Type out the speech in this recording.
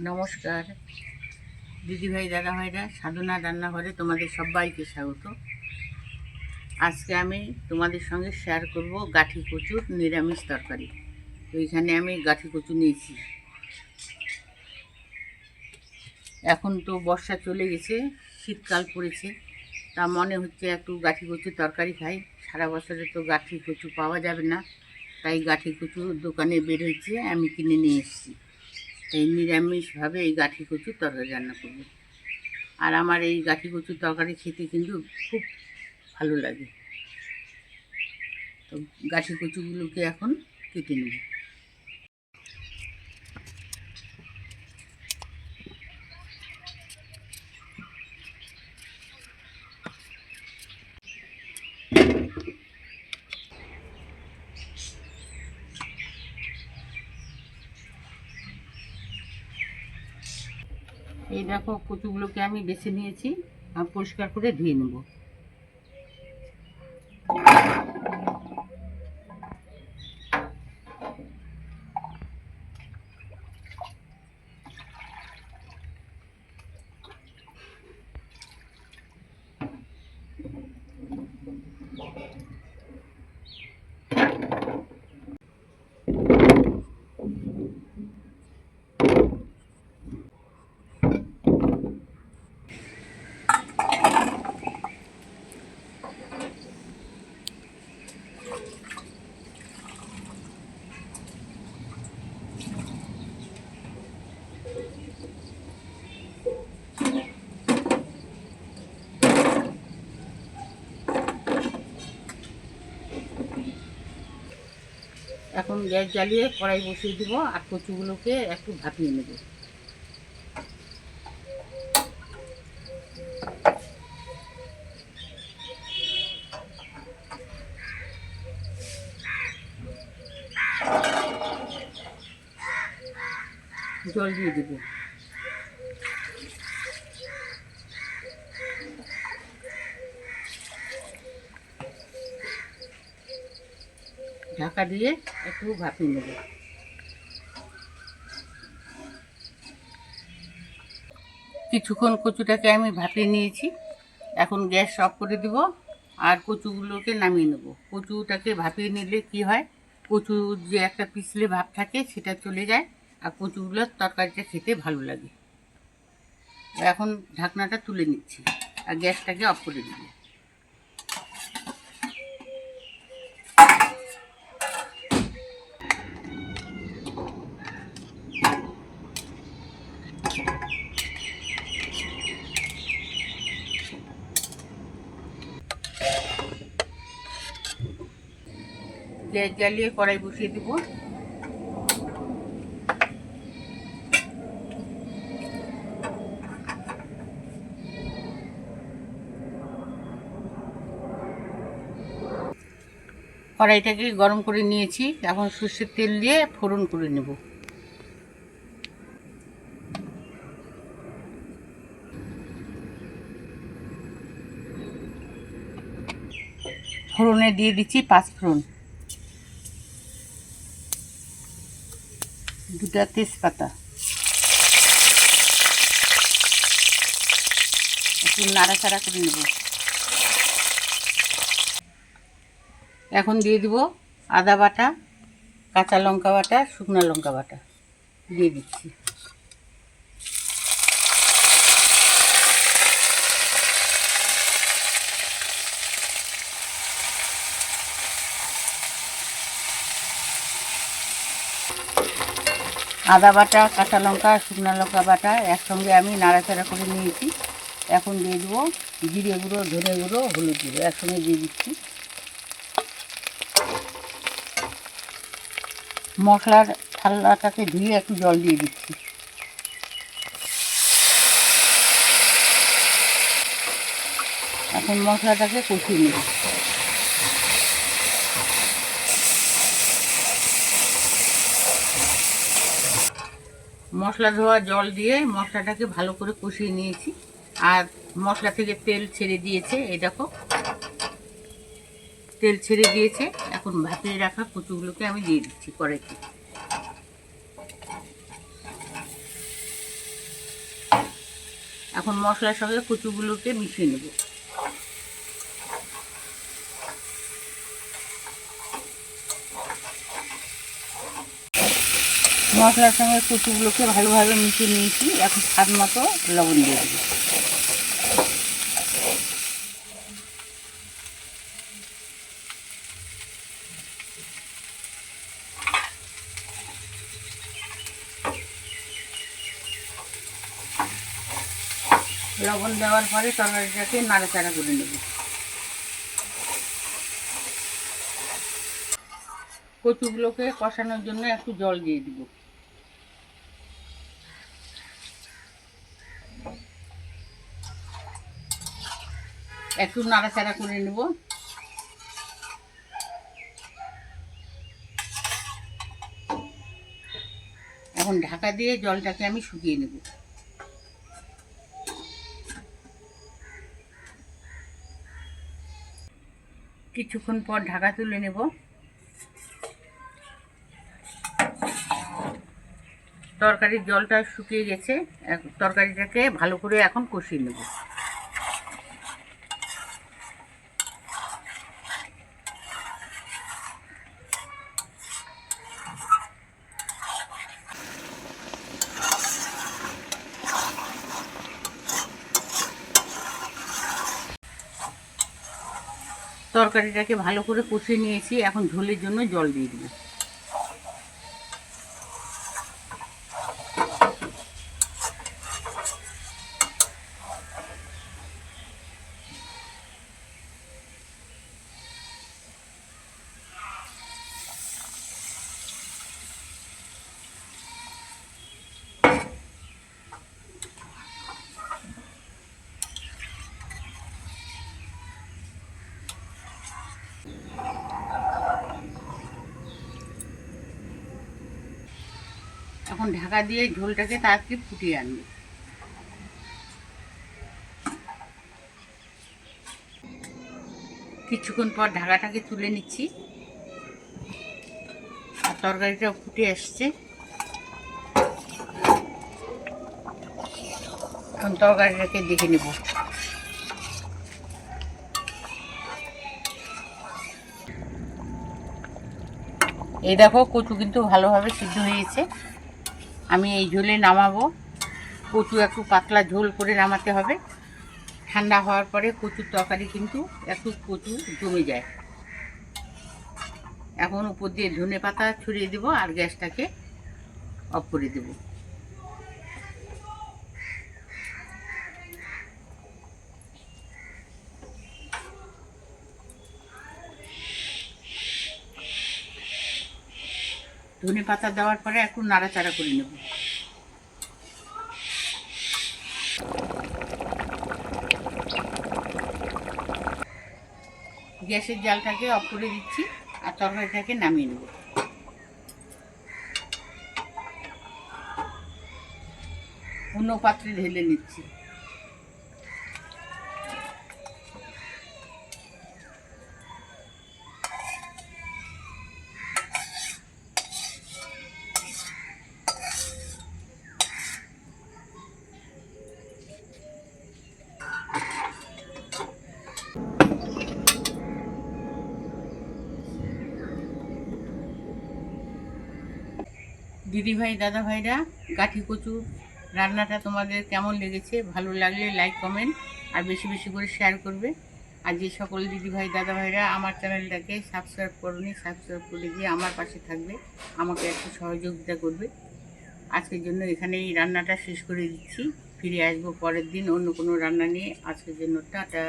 নমস্কার। দিদিভাই দাদা ভাইরা সাধনা রান্নাঘরে তোমাদের সবাইকে স্বাগত। আজকে আমি তোমাদের সঙ্গে শেয়ার করব গাঠি কচুর নিরামিষ তরকারি। তো এখানে আমি গাঠি কচু নিয়েছি। এখন তো বর্ষা চলে গেছে, শীতকাল পড়েছে। তা মনে হচ্ছে একটু গাঠি কচুর তরকারি খাই। সারা বছরে তো গাঠি কচু পাওয়া যাবে না। তাই গাঠি কচু দোকানে বের হয়েছে, আমি কিনে নিয়ে এসেছি। এই নিরামিষভাবে এই গাঠি কচুর তরকারি রান্না করব। আর আমার এই গাঠি কচুর তরকারি খেতে কিন্তু খুব ভালো লাগে। তো গাঠি কচুগুলোকে এখন কেটে নেব এই দেখো কচুগুলোকে আমি বেছে নিয়েছি আর পরিষ্কার করে ধুয়ে নেব। এখন গ্যাস জ্বালিয়ে কড়াই বসিয়ে দিব আর কচুগুলোকে একটু ভাপিয়ে নেব। জল দিয়ে দেবো। ঢাকা দিয়ে একটু ভাপিয়ে নেব। কিছুক্ষণ কচুটাকে আমি ভাপিয়ে নিয়েছি। এখন গ্যাস অফ করে দিব আর কচুগুলোকে নামিয়ে নেব। কচুটাকে ভাপিয়ে নিলে কি হয়? কচু যে একটা পিছলে ভাব থাকে, সেটা চলে যায়। আর কচুগুলোর তরকারিটা খেতে ভালো লাগে। এখন ঢাকনাটা তুলে নিচ্ছি আর গ্যাসটাকে অফ করে দিব। জ্বালিয়ে কড়াই বসিয়ে দিব। কড়াইটাকে গরম করে নিয়েছি। এখন সর্ষের তেল দিয়ে ফোড়ন করে নেব। ফোড়নে দিয়ে দিচ্ছি পাঁচ ফোড়ন। দুটা তেজপাতা। একটু নাড়াচাড়া করে নেব। এখন দিয়ে দিব আদা বাটা, কাঁচা লঙ্কা বাটা, শুকনো লঙ্কা বাটা। দিয়ে দিচ্ছি। আদা বাটা, কাঁচা লঙ্কা, শুকনো লঙ্কা বাটা একসঙ্গে আমি নাড়াচাড়া করে নিয়েছি। এখন দিয়ে দেবো জিরে গুঁড়ো, ধনে গুঁড়ো, হলুদ গুঁড়ো একসঙ্গে দিয়ে দিচ্ছি। মশলার থালাটাকে ধুয়ে একটু জল দিয়ে দিচ্ছি। এখন মশলাটাকে কষিয়ে নেব। মশলা ধোয়া জল দিয়ে মশলাটাকে ভালো করে কষিয়ে নিয়েছি। আর মশলা থেকে তেল ছেড়ে দিয়েছে, এই দেখো। তেল ছেড়ে দিয়েছে। এখন ভাতে রাখা কচুগুলোকে আমি দিয়ে দিচ্ছি কড়াইতে। এখন মশলার সঙ্গে কচুগুলোকে মিশিয়ে নেব। মশলার সঙ্গে কচুগুলোকে ভালোভাবে মিশিয়ে নিয়েছি। এখন স্বাদ মতো লবণ দিয়ে দেবো। লবণ দেওয়ার পরে তরকারিটাকে নাড়াচাড়া করে নেব। কচুগুলোকে কষানোর জন্য একটু জল দিয়ে দিব। একটু নাড়াচাড়া করে নেব। এখন ঢাকা দিয়ে জলটাকে আমি শুকিয়ে নেব। কিছুক্ষণ পর ঢাকা তুলে নেব। তরকারির জলটা শুকিয়ে গেছে। তরকারিটাকে ভালো করে এখন কষিয়ে নেব। তরকারিটাকে ভালো করে কষিয়ে নিয়েছি এখন ঝোলের জন্য জল দিয়ে দিব এখন ঢাকা দিয়ে ঝোলটাকে তাড়াতাড়ি ফুটিয়ে আনবে। কিছুক্ষণ পর ঢাকাটাকে তুলে নিচ্ছি। আর তরকারিটা ফুটে আসছে। এখন তরকারিটাকে দেখে নেব। এই দেখো কচু কিন্তু ভালোভাবে সিদ্ধ হয়েছে আমি এই ঝোলে নামাবো। কচু একটু পাতলা ঝোল করে নামাতে হবে। ঠান্ডা হওয়ার পরে কচুর তরকারি কিন্তু একটু কচু জমে যায়। এখন উপর দিয়ে ধনে পাতা ছড়িয়ে দেবো আর গ্যাসটাকে অফ করে দেব। ধনে পাতা দেওয়ার পরে একটু নাড়াচাড়া করে নেব। গ্যাসের জালটাকে অফ করে দিচ্ছি আর তরকারিটাকে নামিয়ে নেব। অন্য পাত্রে ঢেলে নিচ্ছি। দিদিভাই দাদা ভাইরা গাঠি কচু রান্নাটা তোমাদের কেমন লেগেছে? ভালো লাগলে লাইক কমেন্ট আর বেশি বেশি করে শেয়ার করবে। আর যে সকল দিদিভাই দাদা ভাইরা আমার চ্যানেলটাকে সাবস্ক্রাইব করনি সাবস্ক্রাইব করে দিয়ে আমার পাশে থাকবে, আমাকে একটু সহযোগিতা করবে। আজকের জন্য এখানে এই রান্নাটা শেষ করে দিচ্ছি। ফিরে আসব পরের দিন অন্য কোনো রান্না নিয়ে। আজকের জন্য টাটা।